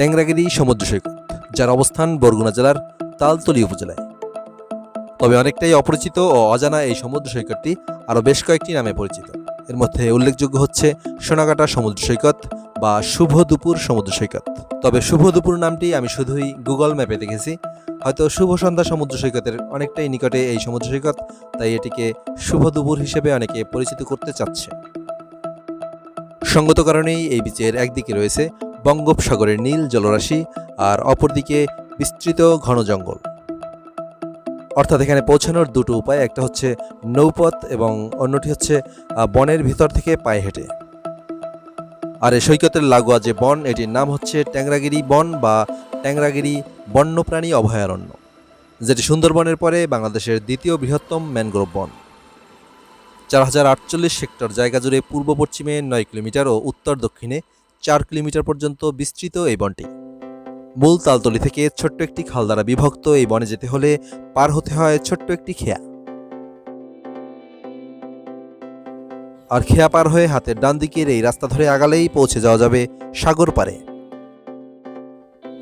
ট্যাংরাগিরি সমুদ্র সৈকত, যার অবস্থান বরগুনা জেলার তালতলি উপজেলায়। তবে অনেকটাই অপরিচিত ও অজানা এই সমুদ্র সৈকতটি আরও বেশ কয়েকটি নামে পরিচিত। এর মধ্যে উল্লেখযোগ্য হচ্ছে সোনাকাটা সমুদ্র সৈকত বা শুভ দুপুর সমুদ্র সৈকত। তবে শুভ দুপুর নামটি আমি শুধুই গুগল ম্যাপে দেখেছি। হয়তো শুভ সন্ধ্যা সমুদ্র সৈকতের অনেকটাই নিকটে এই সমুদ্র সৈকত, তাই এটিকে শুভ দুপুর হিসেবে অনেকে পরিচিত করতে চাচ্ছে। সঙ্গত কারণেই এই বিচের একদিকে রয়েছে বঙ্গোপসাগরের নীল জলরাশি আর অপরদিকে বিস্তৃত ঘন জঙ্গল। অর্থাৎ এখানে পৌঁছানোর দুটো উপায়, একটা হচ্ছে নৌপথ এবং অন্যটি হচ্ছে বনের ভিতর থেকে পায়ে হেঁটে। আর এই সৈকতের লাগোয়া যে বন, এটির নাম হচ্ছে ট্যাংরাগিরি বন বা ট্যাংরাগিরি বন্যপ্রাণী অভয়ারণ্য, যেটি সুন্দরবনের পরে বাংলাদেশের দ্বিতীয় বৃহত্তম ম্যানগ্রোভ বন। চার হাজার আটচল্লিশ হেক্টর জায়গা জুড়ে পূর্ব পশ্চিমে নয় কিলোমিটার ও উত্তর দক্ষিণে চার কিলোমিটার পর্যন্ত বিস্তৃত এই বনটি। মূল তালতলি থেকে ছোট্ট একটি খাল দ্বারা বিভক্ত এই বনে যেতে হলে পার হতে হয় ছোট্ট একটি খেয়া। আর খেয়া পার হয়ে হাতের ডান দিকের এই রাস্তা ধরে আগালেই পৌঁছে যাওয়া যাবে সাগর পারে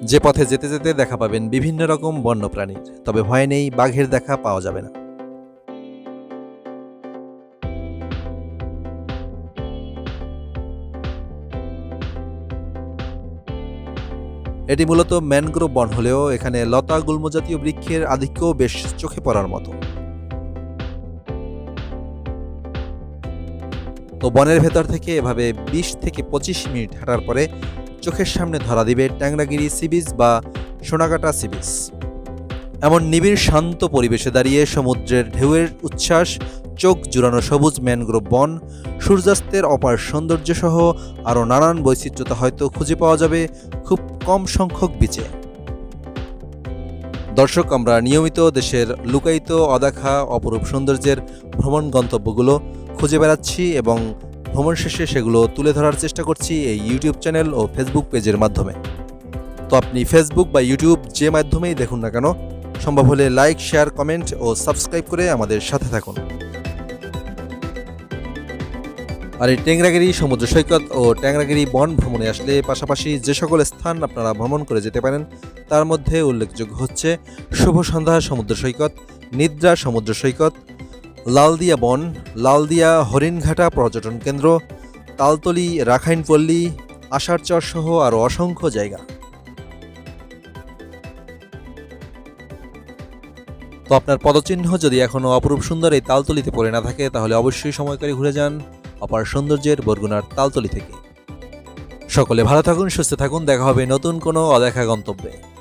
যে পথে যেতে যেতে দেখা পাবেন বিভিন্ন রকম বন্যপ্রাণীর, তবে ভয় নেই, বাঘের দেখা পাওয়া যাবে না। এটি মূলত ম্যানগ্রোভ বন হলেও এখানে লতা গুল্ম জাতীয় বৃক্ষের আধিক্যও বেশ চোখে পড়ার মতো। তো বনের ভেতর থেকে এভাবে বিশ থেকে পঁচিশ মিনিট হাঁটার পরে চোখের সামনে ধরা দিবে ট্যাংরাগিরি সি বিচ বা সোনাকাটা সি বিচ এমন নিবিড় শান্ত পরিবেশে দাঁড়িয়ে সমুদ্রের ঢেউয়ের উচ্ছ্বাস চোখ জুড়ানো সবুজ ম্যানগ্রোভ বন, সূর্যাস্তের অপার সৌন্দর্য সহ আরও নানান বৈচিত্র্যতা হয়তো খুঁজে পাওয়া যাবে খুব কম সংখ্যক বিচে দর্শক, আমরা নিয়মিত দেশের লুকায়িত অদেখা অপরূপ সৌন্দর্যের ভ্রমণ গন্তব্যগুলো খুঁজে বেড়াচ্ছি এবং ভ্রমণ শেষে সেগুলো তুলে ধরার চেষ্টা করছি এই ইউটিউব চ্যানেল ও ফেসবুক পেজের মাধ্যমে। তো আপনি ফেসবুক বা ইউটিউব যে মাধ্যমেই দেখুন না কেন, সম্ভব হলে লাইক, শেয়ার, কমেন্ট ও সাবস্ক্রাইব করে আমাদের সাথে থাকুন। আর এই ট্যাংরাগিরি, সমুদ্র সৈকত ও ট্যাংরাগিরি বন ভ্রমণে আসলে পাশাপাশি যে সকল স্থান আপনারা ভ্রমণ করে যেতে পারেন, তার মধ্যে উল্লেখযোগ্য হচ্ছে শুভ সন্ধ্যা সমুদ্র সৈকত, নিদ্রা সমুদ্র সৈকত, লালদিয়া বন, লালদিয়া হরিণঘাটা পর্যটন কেন্দ্র, তালতলি, রাখাইনপল্লী, আষাঢ়চর সহ আরও অসংখ্য জায়গা। তো আপনার পদচিহ্ন যদি এখনও অপরূপ সুন্দর এই তালতলিতে পড়ে না থাকে, তাহলে অবশ্যই সময় করে ঘুরে যান। অপার সৌন্দর্যের বরগুনার তালতলি থেকে। সকলে ভালো থাকুন, সুস্থ থাকুন, দেখা হবে নতুন কোনো অদেখা গন্তব্যে।